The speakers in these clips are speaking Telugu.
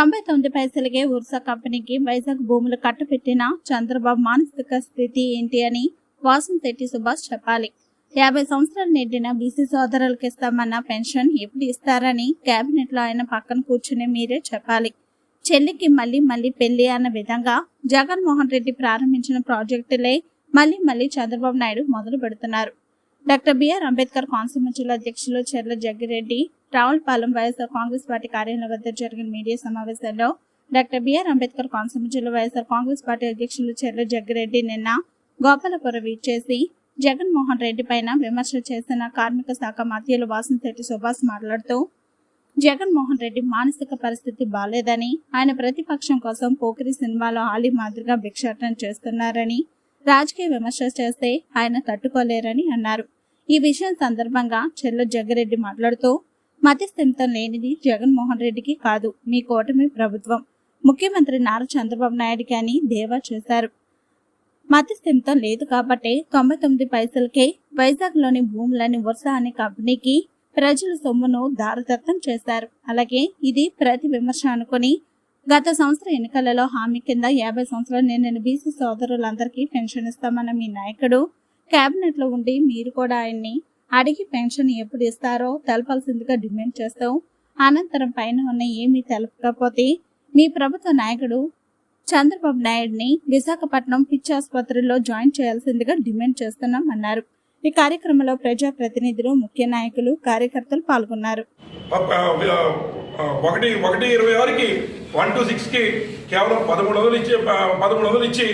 తొంభై తొమ్మిది పైసలకే ఉర్సా కంపెనీకి వైజాగ్ భూములు కట్టపెట్టిన చంద్రబాబు మానసిక స్థితి ఏంటి అని వాసంశెట్టి సుభాష్ చెప్పాలి. యాభై సంవత్సరాలు నిండిన బీసీ సోదరులకు ఇస్తామన్న పెన్షన్ ఎప్పుడు ఇస్తారని కేబినెట్లో ఆయన పక్కన కూర్చుని మీరే చెప్పాలి. చెల్లికి మళ్ళీ మళ్ళీ పెళ్ళి అన్న విధంగా జగన్మోహన్ రెడ్డి ప్రారంభించిన ప్రాజెక్టులే మళ్ళీ మళ్ళీ చంద్రబాబు నాయుడు మొదలు పెడుతున్నారు. డాక్టర్ బిఆర్ అంబేద్కర్ కోనసీమ జిల్లా అధ్యక్షులు చెర్ల జగ్గిరెడ్డి రావులపాలెం వైఎస్ఆర్ కాంగ్రెస్ పార్టీ కార్యాలయం వద్ద జరిగిన మీడియా సమావేశంలో డాక్టర్ బిఆర్ అంబేద్కర్ కోనసీమ జిల్లా వైఎస్ఆర్ కాంగ్రెస్ పార్టీ అధ్యక్షులు చెర్ల జగ్గిరెడ్డి నిన్న గోపాలపురం చేసి జగన్మోహన్ రెడ్డి పైన విమర్శలు చేసిన కార్మిక శాఖ మంత్రులు వాసంశెట్టి సుభాష్ మాట్లాడుతూ జగన్మోహన్ రెడ్డి మానసిక పరిస్థితి బాలేదని ఆయన ప్రతిపక్షం కోసం పోకిరి సినిమాలో ఆలి మాదిరిగా భిక్షాటన చేస్తున్నారని రాజకీయ విమర్శలు చేస్తే ఆయన తట్టుకోలేరని అన్నారు. ఈ విషయం సందర్భంగా చెల్ల జగ్గిరెడ్డి మాట్లాడుతూ మతిస్థిమితం లేనిది జగన్మోహన్ రెడ్డికి కాదు. మీ కూటమి ప్రభుత్వం. ముఖ్యమంత్రి నారా చంద్రబాబు నాయుడికి అని దేవా చేశారు. మతిస్థిమితం లేదు కాబట్టి తొంభై తొమ్మిది పైసలకే వైజాగ్లోని భూములని వరుస అనే కంపెనీకి ప్రజల సొమ్మును దారదత్తం చేశారు. అలాగే ఇది ప్రతి విమర్శ అనుకుని గత సంవత్సరం ఎన్నికలలో హామీ కింద యాభై సంవత్సరాలు నిన్న బీసీ సోదరులందరికీ పెన్షన్ ఇస్తామన్న మీ నాయకుడు కేబినెట్లో ఉండి మీరు కూడా ఆయన్ని అడిగి పెన్షన్ ఎప్పుడు ఇస్తారో తెలపాల్సిందిగా డిమాండ్ చేస్తాం అనంతరం పైన ఉన్న ఏమీ తెలపకపోతే మీ ప్రభుత్వ నాయకుడు చంద్రబాబు నాయుడిని విశాఖపట్నం పిచ్చి ఆసుపత్రిలో జాయిన్ చేయాల్సిందిగా డిమాండ్ చేస్తున్నాం అన్నారు ఈ కార్యక్రమంలో ప్రజా ప్రతినిధులు ముఖ్య నాయకులు కార్యకర్తలు పాల్గొన్నారు. ఒకటి ఒకటి ఇరవై ఆరుకి వన్ టు సిక్స్కి కేవలం పదమూడు వందలు ఇచ్చి పదమూడు వందలు ఇచ్చి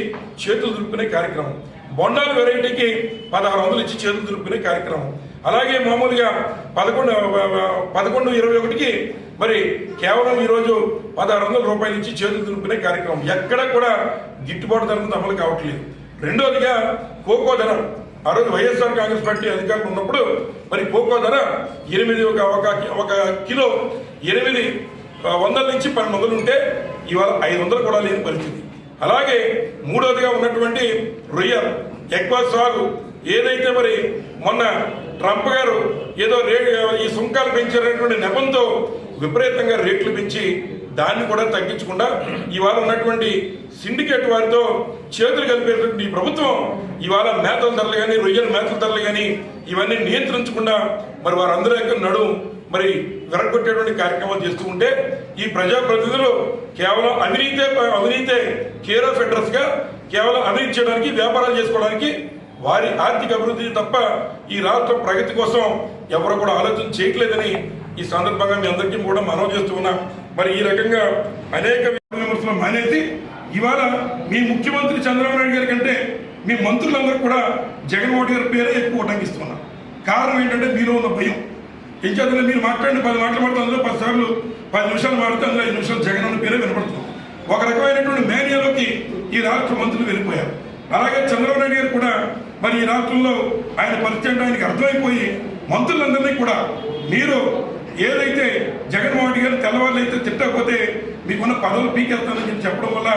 చేతులు దులుపుకునే కార్యక్రమం. బొండాలు వెరైటీకి పదహారు వందలు ఇచ్చి చేతులు దులుపుకునే కార్యక్రమం. అలాగే మామూలుగా పదకొండు పదకొండు ఇరవై ఒకటికి మరి కేవలం ఈరోజు పదహారు వందల రూపాయల నుంచి చేతులు దులుపుకునే కార్యక్రమం. ఎక్కడ కూడా గిట్టుబాటు ధర అమలు కావట్లేదు. రెండోదిగా కోకో ధర. ఆ రోజు వైఎస్ఆర్ కాంగ్రెస్ పార్టీ అధికారులు ఉన్నప్పుడు మరి కోకో ధర ఎనిమిది ఒక ఒక ఒక కిలో ఎనిమిది వందల నుంచి పన్నెండు వందలు ఉంటే ఇవాళ ఐదు వందలు కూడా లేని పరిస్థితి. అలాగే మూడోదిగా ఉన్నటువంటి రొయ్య ఎక్కువ సాగు. ఏదైతే మరి మొన్న ట్రంప్ గారు ఏదో రే ఈ సుంకాలు పెంచినటువంటి నెపంతో విపరీతంగా రేట్లు పెంచి దాన్ని కూడా తగ్గించకుండా ఇవాళ ఉన్నటువంటి సిండికేట్ వారితో చేతులు కలిపేటువంటి ఈ ప్రభుత్వం ఇవాళ మేతల ధరలు కానీ రొయ్యల మేతల ధరలు కానీ ఇవన్నీ నియంత్రించకుండా మరి వారందరూ యొక్క నడు మరి విరగొట్టేటువంటి కార్యక్రమాలు చేస్తూ ఉంటే ఈ ప్రజాప్రతినిధులు కేవలం అవినీతే అవినీతే కేర్ ఆఫ్ అడ్రస్గా కేవలం అవినీతి చేయడానికి వ్యాపారాలు చేసుకోవడానికి వారి ఆర్థిక అభివృద్ధి తప్ప ఈ రాష్ట్ర ప్రగతి కోసం ఎవరు కూడా ఆలోచన చేయట్లేదని ఈ సందర్భంగా మీ అందరికీ కూడా మనవి చేస్తూ ఉన్నాం. మరి ఈ రకంగా అనేక విమర్శలు మానేసి ఇవాళ మీ ముఖ్యమంత్రి చంద్రబాబు నాయుడు గారి కంటే మీ మంత్రులందరూ కూడా జగన్మోహన్ గారి పేరే ఎక్కువ ఉటంకిస్తున్నారు కారణం ఏంటంటే మీలో ఉన్న భయం. ఏం చేద్దాం? మీరు మాట్లాడిన పది మాటలు మాట్లాడితే అందులో పది సార్లు పది నిమిషాలు మాట్లాడితే అందులో ఐదు నిమిషాలు జగన్ అన్న పేరే వినపడుతుంది. ఒక రకమైనటువంటి మేనియాలోకి ఈ రాష్ట్ర మంత్రులు వెళ్ళిపోయారు. అలాగే చంద్రబాబు నాయుడు గారు కూడా మరి ఈ రాష్ట్రంలో ఆయన పరిచయం ఆయనకి అర్థమైపోయి మంత్రులందరినీ కూడా మీరు ఏదైతే జగన్మోహన్ రెడ్డి గారు తెల్లవాళ్ళు అయితే తిట్టకపోతే మీకున్న పదవులు పీకెళ్తానని చెప్పి చెప్పడం వల్ల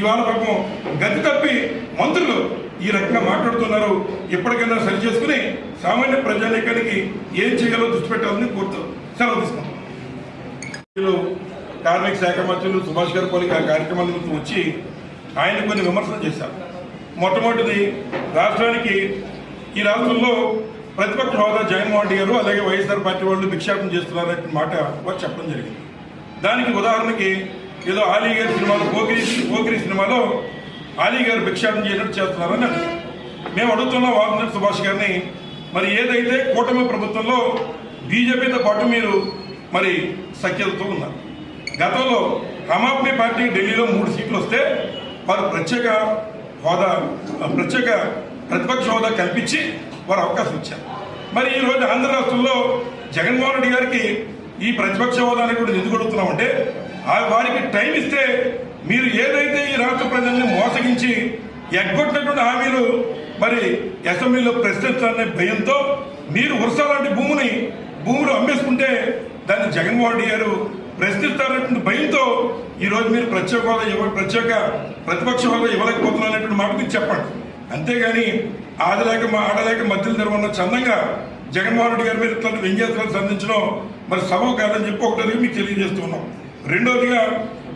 ఇవాళ పాపం గతి తప్పి మంత్రులు ఈ రకంగా మాట్లాడుతున్నారు. ఎప్పటికైనా సరి చేసుకుని సామాన్య ప్రజానీకానికి ఏం చేయాలో దృష్టి పెట్టాలని కోరుతాం సెలవు తీసుకుంటాం కార్మిక శాఖ మంత్రులు సుభాష్ గారి పోలికి ఆ కార్యక్రమాల నుంచి వచ్చి ఆయన కొన్ని విమర్శలు చేశారు. మొట్టమొదటిది రాష్ట్రానికి ఈ రాష్ట్రంలో ప్రతిపక్ష హోదా జగన్మోహన్ రెడ్డి గారు అలాగే వైఎస్ఆర్ పార్టీ వాళ్ళు భిక్షాటం చేస్తున్నారనే మాట వారు చెప్పడం జరిగింది దానికి ఉదాహరణకి ఏదో ఆలీ గారి సినిమాలో పోకిరి పోకిరి సినిమాలో ఆలీ గారు భిక్షాటం చేసినట్టు చేస్తున్నారని అన్నారు. మేము అడుగుతున్న వాగ్నర్ సుభాష్ గారిని మరి ఏదైతే కూటమి ప్రభుత్వంలో బీజేపీతో పాటు మీరు మరి సఖ్యతతో ఉన్నారు గతంలో ఆమ్ ఆద్మీ పార్టీ ఢిల్లీలో మూడు సీట్లు వస్తే వారు ప్రత్యేక హోదా ప్రత్యేక ప్రతిపక్ష హోదా కల్పించి వారు అవకాశం ఇచ్చారు. మరి ఈ ఆంధ్ర రాష్ట్రంలో జగన్మోహన్ రెడ్డి గారికి ఈ ప్రతిపక్ష హోదాని కూడా ఎందుకు అడుగుతున్నామంటే ఆ వారికి టైం ఇస్తే మీరు ఏదైతే ఈ రాష్ట్ర ప్రజల్ని మోసగించి ఎగ్గొట్టినటువంటి హామీలు మరి అసెంబ్లీలో ప్రశ్నించాలనే భయంతో మీరు వరుస లాంటి భూమిని భూములు అమ్మేసుకుంటే దాన్ని జగన్మోహన్ రెడ్డి గారు ప్రశ్నిస్తారనేటువంటి భయంతో ఈ రోజు మీరు ప్రత్యేక హోదా ఇవ్వ ప్రత్యేక ప్రతిపక్ష హోదా ఇవ్వలేకపోతున్నారు అనేటువంటి మాట మీరు చెప్పండి. అంతేగాని ఆడలేక మా ఆడలేక మధ్యలో నిర్వహణ చందంగా జగన్మోహన్ రెడ్డి గారి మీద ఇట్లాంటి వ్యంగ్యాత్రాలు సంధించడం మరి సభ కాదని చెప్పి ఒకటి మీకు తెలియజేస్తున్నాం రెండోదిగా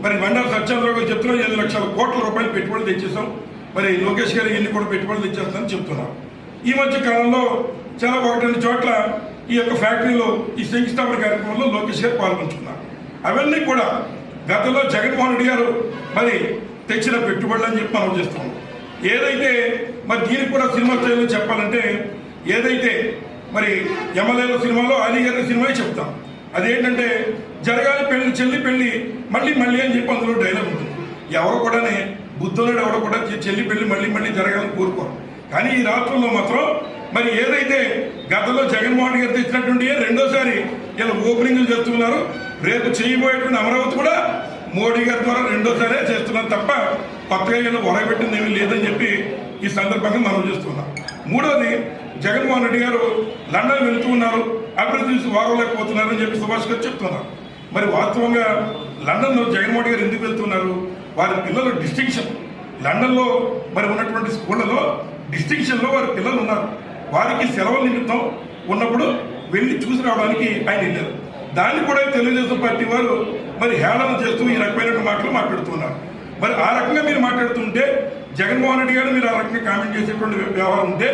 మరి మండల సత్యేంద్రరావు గారు చెప్తున్నారు ఏడు లక్షల కోట్ల రూపాయలు పెట్టుబడులు తెచ్చేసాం మరి లోకేష్ గారు ఎన్ని కూడా పెట్టుబడులు తెచ్చేస్తామని చెప్తున్నారు. ఈ మధ్య కాలంలో చాలా ఒకటి రెండు చోట్ల ఈ యొక్క ఫ్యాక్టరీలో ఈ శంకుస్థాపన కార్యక్రమంలో లోకేష్ గారు పాల్గొంటున్నారు. అవన్నీ కూడా గతంలో జగన్మోహన్ రెడ్డి గారు మరి తెచ్చిన పెట్టుబడులు అని చెప్పి మనం చేస్తున్నాం ఏదైతే మరి దీనికి కూడా సినిమా స్టైల్లో చెప్పాలంటే ఏదైతే మరి ఎమ్మెల్యేల సినిమాలో అలీ గారి సినిమా చెప్తాం. అదేంటంటే జరగాలి పెళ్ళి చెల్లి పెళ్ళి మళ్ళీ మళ్ళీ అని చెప్పి అందులో డైలాగ్ ఉంటుంది. ఎవరు కూడానే బుద్ధులుడు ఎవరు కూడా చెల్లి పెళ్ళి మళ్ళీ మళ్ళీ జరగాలని కోరుకోరు. కానీ ఈ రాష్ట్రంలో మాత్రం మరి ఏదైతే గతంలో జగన్మోహన్ రెడ్డి గారు తెచ్చినటువంటి రెండోసారి ఇలా ఓపెనింగ్లు చేస్తున్నారు రేపు చేయబోయేటువంటి అమరావతి కూడా మోడీ గారి ద్వారా రెండోసారే చేస్తున్నాం తప్ప కొత్తగా ఇలా ఒరగబెట్టింది ఏమీ లేదని చెప్పి ఈ సందర్భంగా మనం చేస్తున్నాం. మూడోది జగన్మోహన్ రెడ్డి గారు లండన్ వెళ్తూ ఉన్నారు అభివృద్ధి చూసి వారలేకపోతున్నారని చెప్పి సుభాష్ గారు చెప్తున్నారు. మరి వాస్తవంగా లండన్లో జగన్మోహన్ గారు ఎందుకు వెళ్తున్నారు? వారి పిల్లలు డిస్టింక్షన్. లండన్లో మరి ఉన్నటువంటి స్కూళ్ళలో డిస్టింక్షన్లో వారి పిల్లలు ఉన్నారు. వారికి సెలవుల నిమిత్తం ఉన్నప్పుడు వెళ్ళి చూసి రావడానికి ఆయన వెళ్ళారు. దాన్ని కూడా తెలుగుదేశం పార్టీ వారు మరి హేళన చేస్తూ ఈ రకమైన మాటలు మాట్లాడుతున్నారు. మరి ఆ రకంగా మీరు మాట్లాడుతుంటే జగన్మోహన్ రెడ్డి గారు మీరు ఆ రకంగా కామెంట్ చేసేటువంటి వ్యవహారం ఉంటే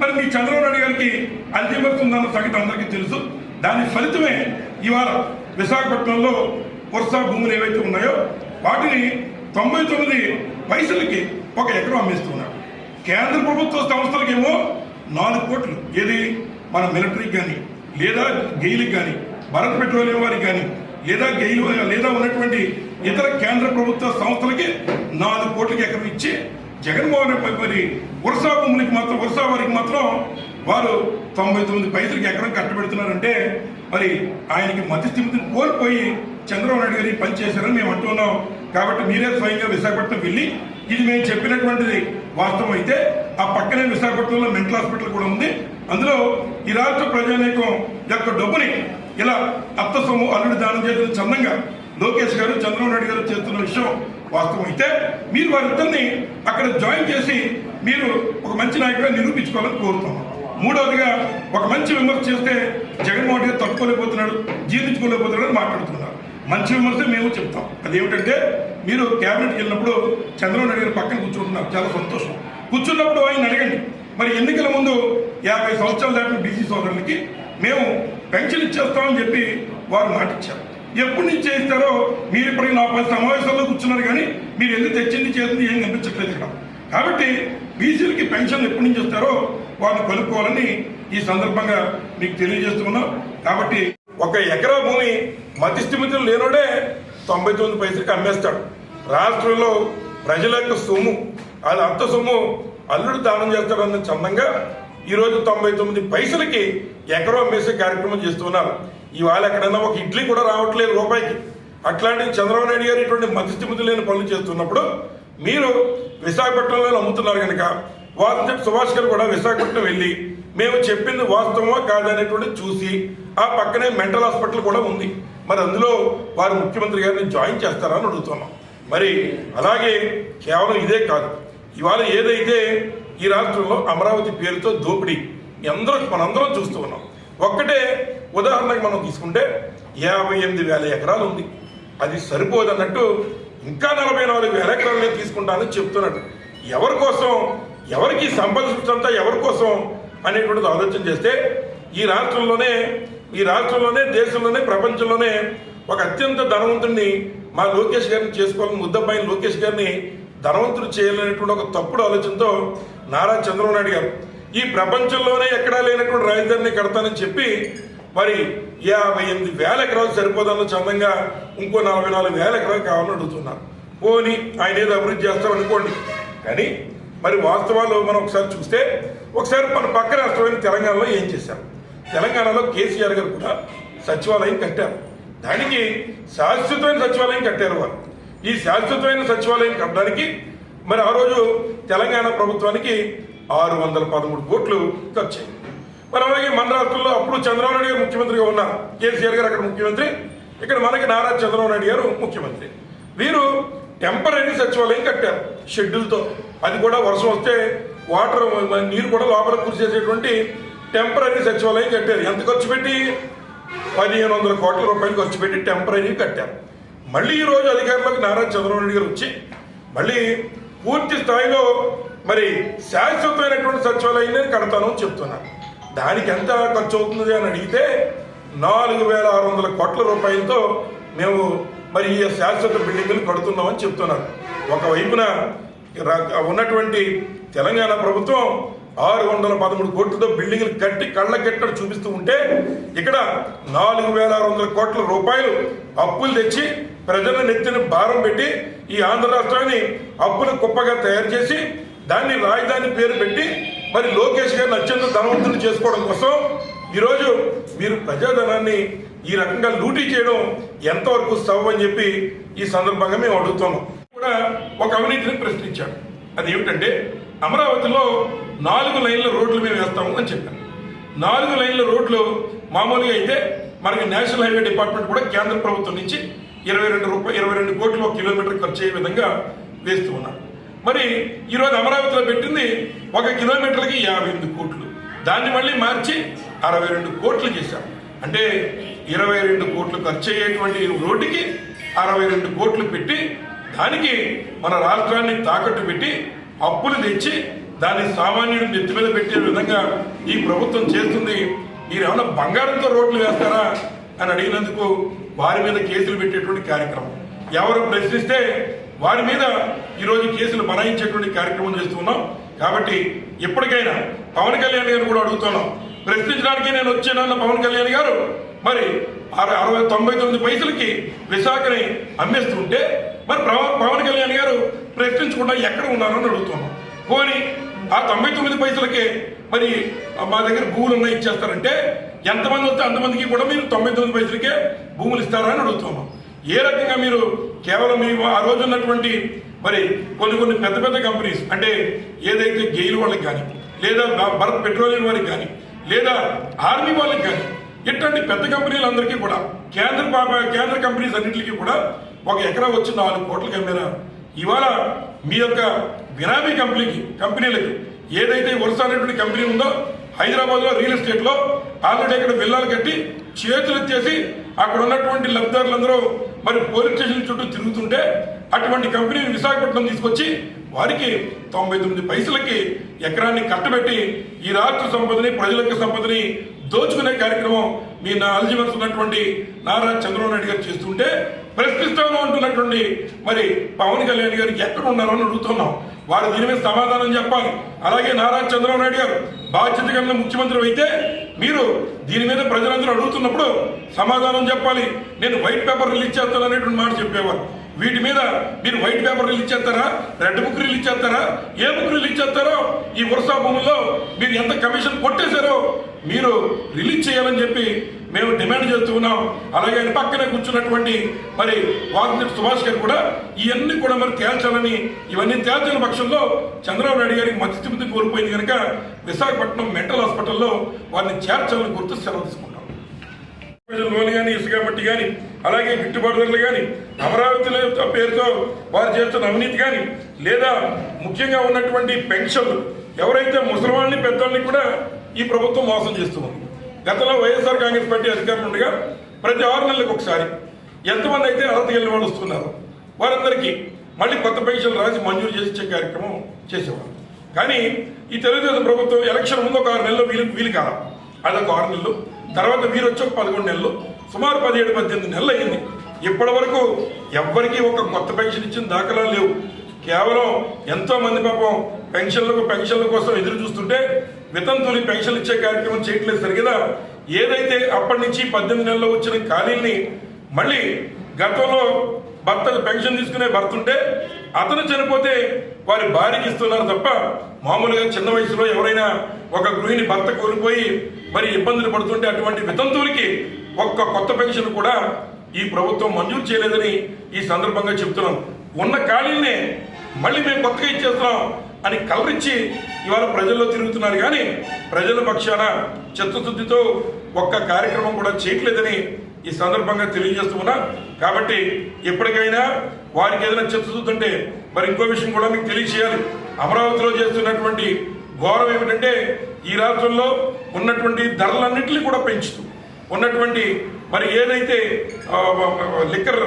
మరి మీ చంద్రబాబు నాయుడు గారికి అంతిమస్తుందన్న సంగతి అందరికీ తెలుసు. దాని ఫలితమే ఇవాళ విశాఖపట్నంలో వర్షా భూములు ఏవైతే ఉన్నాయో వాటిని తొంభై తొమ్మిది పైసలకి ఒక ఎకరం అమ్మేస్తున్నారు. కేంద్ర ప్రభుత్వ సంస్థలకేమో నాలుగు కోట్లు. ఏది? మన మిలిటరీకి కానీ లేదా గెయిలికి కానీ భారత్ పెట్రోలియం వారికి కానీ లేదా గెయిల్ లేదా ఉన్నటువంటి ఇతర కేంద్ర ప్రభుత్వ సంస్థలకి నాలుగు కోట్లకి ఎకరం ఇచ్చి జగన్మోహన్ రెడ్డి మరి వర్షా భూములకి మాత్రం వరుసా వారికి మాత్రం వారు తొంభై తొమ్మిది పైసలకి ఎకరం కట్టబెడుతున్నారంటే మరి ఆయనకి మధ్యస్థిమితిని కోల్పోయి చంద్రబాబు నాయుడు గారి పనిచేశారని మేము అంటున్నాం. కాబట్టి మీరే స్వయంగా విశాఖపట్నం వెళ్ళి ఇది మేము చెప్పినటువంటిది వాస్తవం అయితే ఆ పక్కనే విశాఖపట్నంలో మెంటల్ హాస్పిటల్ కూడా ఉంది. అందులో ఈ రాష్ట్ర ప్రజానీకం యొక్క ఇలా అత్త సొమ్ము అల్లుడు దానం చేసిన చందంగా. లోకేష్ గారు చంద్రబాబు నాయుడు గారు చేస్తున్న విషయం వాస్తవం అయితే మీరు వారిద్దరిని అక్కడ జాయిన్ చేసి మీరు ఒక మంచి నాయకుడిగా నిరూపించుకోవాలని కోరుతున్నాం మూడవదిగా ఒక మంచి విమర్శ చేస్తే జగన్మోహన్ రెడ్డి తట్టుకోలేకపోతున్నాడు జీర్ణించుకోలేకపోతున్నాడు మాట్లాడుతున్నారు. మంచి విమర్శ మేము చెప్తాం. అదేమిటంటే మీరు క్యాబినెట్కి వెళ్ళినప్పుడు చంద్రబాబు నాయుడు గారు పక్కన కూర్చుంటున్నారు. చాలా సంతోషం. కూర్చున్నప్పుడు ఆయన అడగండి. మరి ఎన్నికల ముందు యాభై సంవత్సరాలు దాటిన బీసీ సోదరులకి మేము పెన్షన్ ఇచ్చేస్తామని చెప్పి వారు మాట ఇచ్చారు ఎప్పటి నుంచి చేయిస్తారో మీరు ఇప్పటికి నా పది సమావేశాల్లో కూర్చున్నారు కానీ మీరు ఎందుకు తెచ్చింది చేసింది ఏం కనిపించట్లేదు ఇక్కడ. కాబట్టి బీసీలకి పెన్షన్ ఎప్పటి నుంచి ఇస్తారో వారిని కలుపుకోవాలని ఈ సందర్భంగా మీకు తెలియజేస్తున్నాం. కాబట్టి ఒక ఎకరా భూమి మధ్యస్థిమితులు లేనోడే తొంభై తొమ్మిది పైసలకి అమ్మేస్తాడు. రాష్ట్రంలో ప్రజల యొక్క సొమ్ము అది అంత సొమ్ము అల్లుడు దానం చేస్తాడన్న చందంగా ఈరోజు తొంభై తొమ్మిది పైసలకి ఎకరో అమ్మేసే కార్యక్రమం చేస్తున్నారు. ఇవాళ ఎక్కడైనా ఒక ఇడ్లీ కూడా రావట్లేదు రూపాయికి. అట్లాంటి చంద్రబాబు నాయుడు గారు ఇటువంటి మతిస్థిమితి లేని పనులు చేస్తున్నప్పుడు మీరు విశాఖపట్నంలో అమ్ముతున్నారు కనుక వాస్తవ సుభాష్ గారు కూడా విశాఖపట్నం వెళ్ళి మేము చెప్పింది వాస్తవమా కాదనేటువంటి చూసి ఆ పక్కనే మెంటల్ హాస్పిటల్ కూడా ఉంది. మరి అందులో వారు ముఖ్యమంత్రి గారిని జాయిన్ చేస్తారని అడుగుతున్నాం. మరి అలాగే కేవలం ఇదే కాదు. ఇవాళ ఏదైతే ఈ రాష్ట్రంలో అమరావతి పేరుతో దోపిడీ. ఎందరో మనందరం చూస్తూ ఉన్నాం. ఒక్కటే ఉదాహరణకి మనం తీసుకుంటే యాభై ఎనిమిది వేల ఎకరాలు ఉంది. అది సరిపోదు అన్నట్టు ఇంకా నలభై నాలుగు వేల ఎకరాలనే తీసుకుంటానని చెప్తున్నాడు ఎవరి కోసం ఎవరికి సంపద సృష్టి అంతా ఎవరి కోసం అనేటువంటిది ఆలోచన చేస్తే ఈ రాష్ట్రంలోనే ఈ రాష్ట్రంలోనే దేశంలోనే ప్రపంచంలోనే ఒక అత్యంత ధనవంతుడిని మా లోకేష్ గారిని చేసుకోవాలని ముద్దబ్బాయి లోకేష్ గారిని ధనవంతుడు చేయలేనటువంటి ఒక తప్పుడు ఆలోచనతో నారా చంద్రబాబు నాయుడు గారు ఈ ప్రపంచంలోనే ఎక్కడా లేనటువంటి రాజధానిని కడతానని చెప్పి మరి యాభై ఎనిమిది వేల ఎకరాలు సరిపోదన్న చందంగా ఇంకో నలభై నాలుగు వేల ఎకరాలు కావాలని అడుగుతున్నారు. పోని ఆయన ఏదో అభివృద్ధి చేస్తాం అనుకోండి. కానీ మరి వాస్తవాలు మనం ఒకసారి చూస్తే ఒకసారి మన పక్క రాష్ట్రమైన తెలంగాణలో ఏం చేశారు? తెలంగాణలో కేసీఆర్ గారు కూడా సచివాలయం కట్టారు. దానికి శాశ్వతమైన సచివాలయం కట్టారు వారు ఈ శాశ్వతమైన సచివాలయం కట్టడానికి మరి ఆ రోజు తెలంగాణ ప్రభుత్వానికి ఆరు వందల పదమూడు కోట్లు ఖర్చు అయింది. మరి అలాగే మన రాష్ట్రంలో అప్పుడు చంద్రబాబు నాయుడు గారు ముఖ్యమంత్రిగా ఉన్నారు కేసీఆర్ గారు అక్కడ ముఖ్యమంత్రి ఇక్కడ మనకి నారా చంద్రబాబు నాయుడు గారు ముఖ్యమంత్రి. వీరు టెంపరీ సచివాలయం కట్టారు షెడ్యూల్తో. అది కూడా వర్షం వస్తే వాటర్ నీరు కూడా లోపల కురిసేసేటువంటి టెంపరీ సచివాలయం కట్టారు. ఎంత ఖర్చు పెట్టి? పదిహేను వందల కోట్ల రూపాయలు ఖర్చు పెట్టి టెంపరీ కట్టారు. మళ్ళీ ఈ రోజు అధికారులకు నారా చంద్రబాబు నాయుడు గారు వచ్చి మళ్ళీ పూర్తి స్థాయిలో మరి శాశ్వతమైనటువంటి సచివాలయాన్ని కడతాను అని చెప్తున్నారు. దానికి ఎంత ఖర్చు అవుతుంది అని అడిగితే నాలుగు వేల ఆరు వందల కోట్ల రూపాయలతో మేము మరి ఈ శాశ్వత బిల్డింగ్లు కడుతున్నామని చెప్తున్నారు. ఒకవైపున ఉన్నటువంటి తెలంగాణ ప్రభుత్వం ఆరు వందల పదమూడు కోట్లతో బిల్డింగ్లు కట్టి కళ్ళ కట్టడం చూపిస్తూ ఉంటే ఇక్కడ నాలుగు వేల ఆరు వందల కోట్ల రూపాయలు అప్పులు తెచ్చి ప్రజల నెత్తిన భారం పెట్టి ఈ ఆంధ్ర రాష్ట్రాన్ని అప్పుల కుప్పగా తయారు చేసి దాన్ని రాజధాని పేరు పెట్టి మరి లోకేష్ గారిని అత్యంత ధనవంతులు చేసుకోవడం కోసం ఈరోజు మీరు ప్రజాధనాన్ని ఈ రకంగా లూటీ చేయడం ఎంతవరకు సబబు అని చెప్పి ఈ సందర్భంగా మేము అడుగుతున్నాం. కూడా ఒక అవినీతిని ప్రశ్నించాం అది ఏమిటంటే అమరావతిలో నాలుగు లైన్ల రోడ్లు మేము వేస్తాము అని చెప్పాను నాలుగు లైన్ల రోడ్లు మామూలుగా అయితే మనకి నేషనల్ హైవే డిపార్ట్మెంట్ కూడా కేంద్ర ప్రభుత్వం నుంచి ఇరవై రెండు రూపాయలు ఇరవై రెండు కోట్లు ఒక కిలోమీటర్ ఖర్చు అయ్యే విధంగా వేస్తూ ఉన్నారు. మరి ఈరోజు అమరావతిలో పెట్టింది ఒక కిలోమీటర్కి యాభై ఎనిమిది కోట్లు. దాన్ని మళ్ళీ మార్చి అరవై రెండు కోట్లు చేశాం. అంటే ఇరవై రెండు కోట్లు ఖర్చు అయ్యేటువంటి రోడ్డుకి అరవై రెండు కోట్లు పెట్టి దానికి మన రాష్ట్రాన్ని తాకట్టు పెట్టి అప్పులు తెచ్చి దాన్ని సామాన్యుడి నెత్తి మీద పెట్టే విధంగా ఈ ప్రభుత్వం చేస్తుంది. మీరు ఏమైనా బంగారంతో రోడ్లు వేస్తారా? అని అడిగినందుకు వారి మీద కేసులు పెట్టేటువంటి కార్యక్రమం. ఎవరు ప్రశ్నిస్తే వారి మీద ఈరోజు కేసులు బనాయించేటువంటి కార్యక్రమం చేస్తున్నాం. కాబట్టి ఎప్పటికైనా పవన్ కళ్యాణ్ గారు కూడా అడుగుతున్నాం. ప్రశ్నించడానికి నేను వచ్చానన్న పవన్ కళ్యాణ్ గారు మరి అరవై తొంభై తొమ్మిది పైసలకి విశాఖని అమ్మేస్తుంటే మరి పవన్ కళ్యాణ్ గారు ప్రశ్నించకుండా ఎక్కడ ఉన్నారని అడుగుతున్నాం. పోని ఆ తొంభై తొమ్మిది పైసలకే మరి మా దగ్గర భూములు ఉన్నాయి ఇచ్చేస్తారంటే ఎంతమంది వస్తే అంతమందికి కూడా మీరు తొంభై తొమ్మిది పైసలకే భూములు ఇస్తారా అని అడుగుతున్నాం ఏ రకంగా మీరు కేవలం మీ ఆ రోజు ఉన్నటువంటి మరి కొన్ని కొన్ని పెద్ద పెద్ద కంపెనీస్ అంటే ఏదైతే గెయిల్ వాళ్ళకి కానీ లేదా భ- భారత్ పెట్రోలియం వారికి కానీ లేదా ఆర్మీ వాళ్ళకి కానీ ఇట్లాంటి పెద్ద కంపెనీలందరికీ కూడా కేంద్ర కేంద్ర కంపెనీస్ అన్నింటికి కూడా ఒక ఎకరా వచ్చి నాలుగు కోట్లకి అమ్మారా ఇవాళ మీ యొక్క బినామీ కంపెనీకి కంపెనీలకి ఏదైతే వరుస అనేటువంటి కంపెనీ ఉందో హైదరాబాద్లో రియల్ ఎస్టేట్లో ఆల్రెడీ ఇక్కడ విల్లాలు కట్టి చేతులు ఎత్తేసి అక్కడ ఉన్నటువంటి లబ్ధిదారులందరూ మరి పోలీస్ స్టేషన్ చుట్టూ తిరుగుతుంటే అటువంటి కంపెనీని విశాఖపట్నం తీసుకొచ్చి వారికి తొంభై తొమ్మిది పైసలకి ఎకరాన్ని కట్టబెట్టి ఈ రాష్ట్ర సంపదని ప్రజల సంపదని దోచుకునే కార్యక్రమం మీ నా ఉన్నటువంటి నారా చంద్రబాబు నాయుడు గారు చేస్తుంటే ప్రశ్నిస్తాను అంటున్నటువంటి మరి పవన్ కళ్యాణ్ గారికి ఎక్కడ ఉన్నారో అని అడుగుతున్నాం. వారు దీని మీద సమాధానం చెప్పాలి. అలాగే నారా చంద్రబాబు నాయుడు గారు బాధ్యత కలిగిన ముఖ్యమంత్రి అయితే మీరు దీని మీద ప్రజలందరూ అడుగుతున్నప్పుడు సమాధానం చెప్పాలి. నేను వైట్ పేపర్ రిలీజ్ చేస్తాను అనేటువంటి మాట చెప్పేవారు. వీటి మీద మీరు వైట్ పేపర్ రిలీజ్ చేస్తారా? రెడ్ బుక్ రిలీజ్ చేస్తారా? ఏ బుక్ రిలీజ్ చేస్తారో ఈ వరుస భూముల్లో మీరు ఎంత కమిషన్ కొట్టేశారో మీరు రిలీజ్ చేయాలని చెప్పి మేము డిమాండ్ చేస్తూ ఉన్నాం. అలాగే ఆయన పక్కనే కూర్చున్నటువంటి మరి వాగ్నెట్ సుభాష్ గారు కూడా ఇవన్నీ కూడా మరి తేల్చాలని ఇవన్నీ తేల్చని పక్షంలో చంద్రబాబు నాయుడు గారికి మధ్యస్థితి కోల్పోయింది కనుక విశాఖపట్నం మెంటల్ హాస్పిటల్లో వారిని చేర్చాలని గుర్తు సెలవు తీసుకుంటాం లోన్ కానీ ఇసుక మట్టి కానీ అలాగే గిట్టుబాటు ధరలు కానీ అమరావతిలో పేరుతో వారు చేస్తున్న అవినీతి కానీ లేదా ముఖ్యంగా ఉన్నటువంటి పెన్షన్లు ఎవరైతే ముసలివాళ్ళని పెద్దవాళ్ళని కూడా ఈ ప్రభుత్వం మోసం చేస్తుంది గతంలో వైఎస్ఆర్ కాంగ్రెస్ పార్టీ అధికారులు ఉండగా ప్రతి ఆరు నెలలకు ఒకసారి ఎంతమంది అయితే అర్హత వెళ్ళిన వాళ్ళు వస్తున్నారు వారందరికీ మళ్ళీ కొత్త పెన్షన్లు రాసి మంజూరు చేసి ఇచ్చే కార్యక్రమం చేసేవారు. కానీ ఈ తెలుగుదేశం ప్రభుత్వం ఎలక్షన్ ముందు ఒక ఆరు నెలలు వీలు వీలు కాదు అదొక ఆరు నెలలు తర్వాత వీరు వచ్చి ఒక పదకొండు నెలలు సుమారు పదిహేడు పద్దెనిమిది నెలలు అయింది ఇప్పటి వరకు ఎవ్వరికీ ఒక కొత్త పెన్షన్ ఇచ్చిన దాఖలాలు లేవు. కేవలం ఎంతో మంది పాపం పెన్షన్లకు పెన్షన్ల కోసం ఎదురు చూస్తుంటే వితంతువులు పెన్షన్లు ఇచ్చే కార్యక్రమం చేయట్లేదు సరిగదా? ఏదైతే అప్పటి నుంచి పద్దెనిమిది నెలల్లో వచ్చిన ఖాళీల్ని మళ్ళీ గతంలో భర్త పెన్షన్ తీసుకునే భర్త ఉంటే అతను చనిపోతే వారి భార్యకి ఇస్తున్నారు తప్ప మామూలుగా చిన్న వయసులో ఎవరైనా ఒక గృహిణి భర్త కోల్పోయి మరి ఇబ్బందులు పడుతుంటే అటువంటి వితంతువులకి ఒక్క కొత్త పెన్షన్ కూడా ఈ ప్రభుత్వం మంజూరు చేయలేదని ఈ సందర్భంగా చెప్తున్నాం. ఉన్న ఖాళీలనే మళ్ళీ మేము కొత్తగా ఇచ్చేస్తున్నాం అని కలరిచ్చి ఇవాళ ప్రజల్లో తిరుగుతున్నారు. కానీ ప్రజల పక్షాన చిత్తశుద్ధితో ఒక్క కార్యక్రమం కూడా చేయట్లేదని ఈ సందర్భంగా తెలియజేస్తున్నా కాబట్టి ఎప్పటికైనా వారికి ఏదైనా చిత్తశుద్ధి ఉంటే మరి ఇంకో విషయం కూడా మీకు తెలియజేయాలి. అమరావతిలో చేస్తున్నటువంటి ఘోరం ఏమిటంటే ఈ రాష్ట్రంలో ఉన్నటువంటి ధరలన్నింటినీ కూడా పెంచుతూ ఉన్నటువంటి మరి ఏదైతే లిక్కర్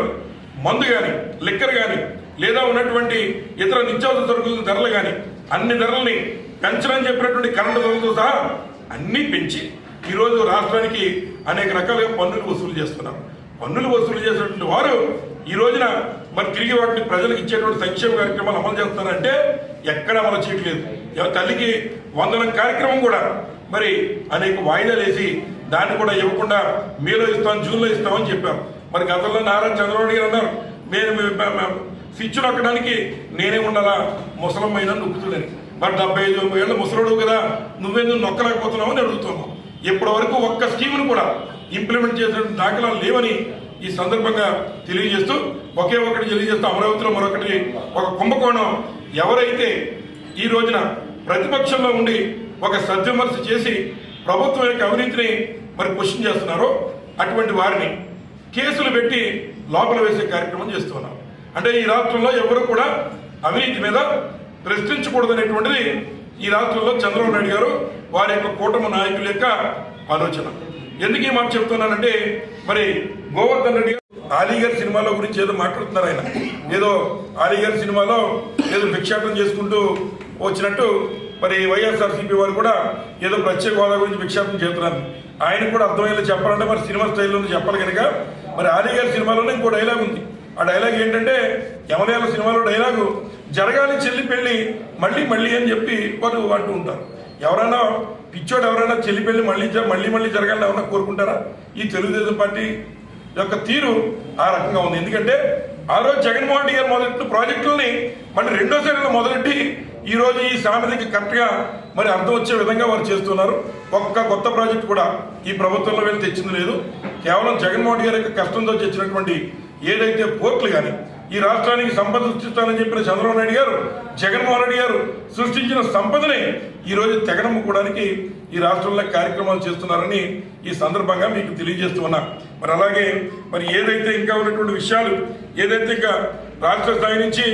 మందు కానీ లిక్కర్ కానీ లేదా ఉన్నటువంటి ఇతర నిత్యావసర సరుకుల ధరలు కానీ అన్ని ధరల్ని పెంచడం చెప్పినటువంటి కరెంటు ధరలతో సహా అన్నీ పెంచి ఈరోజు రాష్ట్రానికి అనేక రకాలుగా పన్నులు వసూలు చేస్తున్నారు. పన్నులు వసూలు చేసినటువంటి వారు ఈ రోజున మరి తిరిగి వాటిని ప్రజలకు ఇచ్చేటువంటి సంక్షేమ కార్యక్రమాలు అమలు చేస్తున్నారంటే ఎక్కడ అమలు చేయట్లేదు. తల్లికి వందనం కార్యక్రమం కూడా మరి అనేక వాయిదాలు వేసి దాన్ని కూడా ఇవ్వకుండా మేలో ఇస్తాం జూన్లో ఇస్తామని చెప్పాం. మరి గతంలో నారా చంద్రబాబు గారు అన్నారు నేను స్విచ్ నొక్కడానికి నేనే ఉండాలా? ముసలమ్మైన నొక్కుతుందని. మరి డెబ్బై ఐదు ఏళ్ళ ముసలుడు కదా నువ్వెందుకు నొక్కలేకపోతున్నావు అని అడుగుతున్నావు ఇప్పటి వరకు ఒక్క స్కీమ్ను కూడా ఇంప్లిమెంట్ చేసిన దాఖలాలు లేవని ఈ సందర్భంగా తెలియజేస్తూ ఒకే ఒకటి తెలియజేస్తూ అమరావతిలో మరొకటి ఒక కుంభకోణం. ఎవరైతే ఈ రోజున ప్రతిపక్షంలో ఉండి ఒక సద్విమర్శ చేసి ప్రభుత్వం యొక్క అవినీతిని మరి క్వశ్చన్ చేస్తున్నారో అటువంటి వారిని కేసులు పెట్టి లోపల వేసే కార్యక్రమం చేస్తున్నాం అంటే ఈ రాష్ట్రంలో ఎవరు కూడా అవినీతి మీద ప్రశ్నించకూడదనేటువంటిది ఈ రాష్ట్రంలో చంద్రబాబు నాయుడు గారు వారి యొక్క కూటమి నాయకుల యొక్క ఆలోచన. ఎందుకు ఈ మాట చెప్తున్నానంటే మరి గోవర్ధన్ రెడ్డి అలీగర్ సినిమాలో గురించి ఏదో మాట్లాడుతున్నారు ఆయన. ఏదో అలీగర్ సినిమాలో ఏదో భిక్షాటం చేసుకుంటూ వచ్చినట్టు మరి వైఎస్ఆర్సీపీ వారు కూడా ఏదో ప్రత్యేక హోదా గురించి విక్షేపం చేస్తున్నారు. ఆయన కూడా అర్థమయ్యేలా చెప్పాలంటే మరి సినిమా స్టైల్లో చెప్పాలి కనుక. మరి ఆలీగర్ సినిమాలోనే ఇంకో డైలాగ్ ఉంది. ఆ డైలాగ్ ఏంటంటే యమనేల సినిమాలో డైలాగు జరగాలి చెల్లి పెళ్ళి మళ్ళీ మళ్ళీ అని చెప్పి వారు అంటూ ఉంటారు. ఎవరైనా పిచ్చోడు ఎవరైనా చెల్లి పెళ్ళి మళ్ళీ మళ్ళీ మళ్ళీ జరగాలని ఎవరైనా కోరుకుంటారా? ఈ తెలుగుదేశం పార్టీ యొక్క తీరు ఆ రకంగా ఉంది. ఎందుకంటే ఆ రోజు జగన్మోహన్ రెడ్డి గారు మొదలెట్టిన ప్రాజెక్టులని మళ్ళీ రెండోసారి మొదలెట్టి ఈ రోజు ఈ సామెతకి కరెక్ట్గా మరి అర్థం వచ్చే విధంగా వారు చేస్తున్నారు. ఒక్క కొత్త ప్రాజెక్ట్ కూడా ఈ ప్రభుత్వంలో వెళ్ళి తెచ్చింది లేదు. కేవలం జగన్మోహన్ గారి యొక్క కష్టంతో తెచ్చినటువంటి ఏదైతే పోర్టులు కానీ ఈ రాష్ట్రానికి సంపద సృష్టిస్తానని చెప్పిన చంద్రబాబు నాయుడు గారు జగన్మోహన్ రెడ్డి గారు సృష్టించిన సంపదని ఈ తెగనమ్ముకోవడానికి ఈ రాష్ట్రంలో కార్యక్రమాలు చేస్తున్నారని ఈ సందర్భంగా మీకు తెలియజేస్తూ ఉన్నా. మరి అలాగే మరి ఏదైతే ఇంకా ఉన్నటువంటి విషయాలు ఏదైతే ఇంకా రాష్ట్ర స్థాయి నుంచి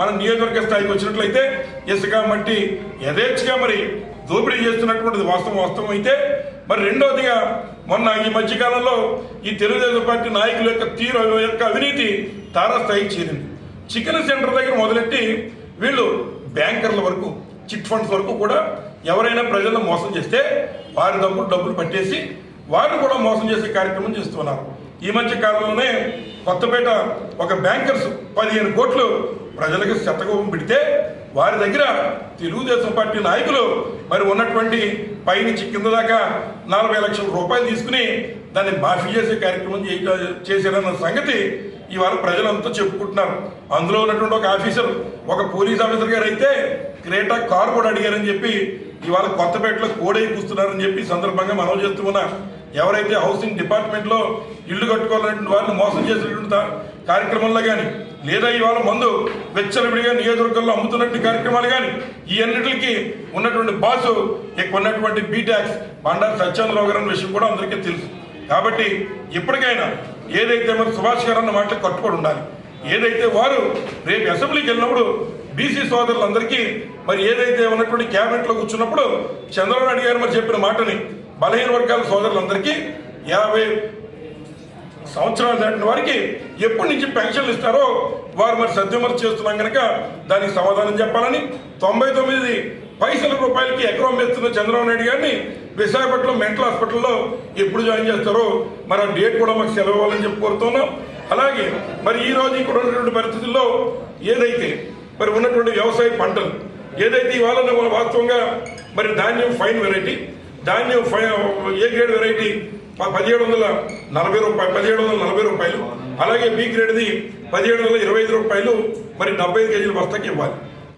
మనం నియోజకవర్గ స్థాయికి వచ్చినట్లయితే ఇసుక మట్టి యథేచ్ఛగా మరి దోపిడీ చేస్తున్నటువంటిది వాస్తవం వాస్తవం అయితే మరి రెండవదిగా మొన్న ఈ మధ్యకాలంలో ఈ తెలుగుదేశం పార్టీ నాయకుల యొక్క తీరు యొక్క అవినీతి తారాస్థాయికి చేరింది. చికెన్ సెంటర్ దగ్గర మొదలెట్టి వీళ్ళు బ్యాంకర్ల వరకు చిట్ ఫండ్స్ వరకు కూడా ఎవరైనా ప్రజలను మోసం చేస్తే వారి డబ్బులు డబ్బులు పట్టేసి వారిని కూడా మోసం చేసే కార్యక్రమం చేస్తున్నారు. ఈ మధ్య కాలంలోనే కొత్తపేట ఒక బ్యాంకర్స్ పదిహేను కోట్లు ప్రజలకు శతకోపం పెడితే వారి దగ్గర తెలుగుదేశం పార్టీ నాయకులు మరి ఉన్నటువంటి పైనుంచి కింద దాకా నలభై లక్షల రూపాయలు తీసుకుని దాన్ని మాఫీ చేసే కార్యక్రమం చేశారన్న సంగతి ఇవాళ ప్రజలంతా చెప్పుకుంటున్నారు. అందులో ఉన్నటువంటి ఒక ఆఫీసర్ ఒక పోలీస్ ఆఫీసర్ గారు అయితే క్రేటా కారు కూడా అడిగారని చెప్పి ఇవాళ కొత్తపేటలో కోడై కూస్తున్నారని చెప్పి సందర్భంగా మనం చేస్తూ ఉన్నా ఎవరైతే హౌసింగ్ డిపార్ట్మెంట్లో ఇల్లు కట్టుకోవాలంటే వారిని మోసం చేసినటువంటి కార్యక్రమంలో కానీ లేదా ఇవాళ మందు వెచ్చలవిడిగా నియోజకవర్గంలో అమ్ముతున్నటువంటి కార్యక్రమాలు కానీ ఈ అన్నిటికి ఉన్నటువంటి బాసు ఎక్కువ ఉన్నటువంటి బీటాక్స్ బండారు సత్యానరావు గారు అన్న విషయం కూడా అందరికీ తెలుసు. కాబట్టి ఇప్పటికైనా ఏదైతే మరి సుభాష్ గారు అన్న మాటలు కట్టుబడి ఉండాలి. ఏదైతే వారు రేపు అసెంబ్లీకి వెళ్ళినప్పుడు బీసీ సోదరులందరికీ మరి ఏదైతే ఉన్నటువంటి క్యాబినెట్లో కూర్చున్నప్పుడు చంద్రబాబు నాయుడు గారు మరి చెప్పిన మాటని బలహీన వర్గాల సోదరులందరికీ యాభై సంవత్సరాలు దాటిన వారికి ఎప్పటి నుంచి పెన్షన్లు ఇస్తారో వారు మరి సద్విమర్శ చేస్తున్నాం కనుక దానికి సమాధానం చెప్పాలని తొంభై తొమ్మిది పైసల రూపాయలకి ఎకరం వేస్తున్న చంద్రబాబు నాయుడు గారిని విశాఖపట్నం మెంటల్ హాస్పిటల్లో ఎప్పుడు జాయిన్ చేస్తారో మరి ఆ డేట్ కూడా మాకు సెలవు ఇవ్వాలని చెప్పి కోరుతున్నాం. అలాగే మరి ఈ రోజు ఇక్కడ ఉన్నటువంటి పరిస్థితుల్లో ఏదైతే మరి ఉన్నటువంటి వ్యవసాయ పంటలు ఏదైతే ఇవాళ వాస్తవంగా మరి ధాన్యం ఫైన్ వెరైటీ ధాన్యం ఏ గ్రేడ్ వెరైటీ ప- పదిహేడు వందల నలభై రూపాయలు పదిహేడు వందల నలభై రూపాయలు. అలాగే బి గ్రేడ్ది పదిహేడు వందల ఇరవై ఐదు రూపాయలు. మరి డెబ్బై ఐదు కేజీల బస్తాకి ఇవ్వాలి.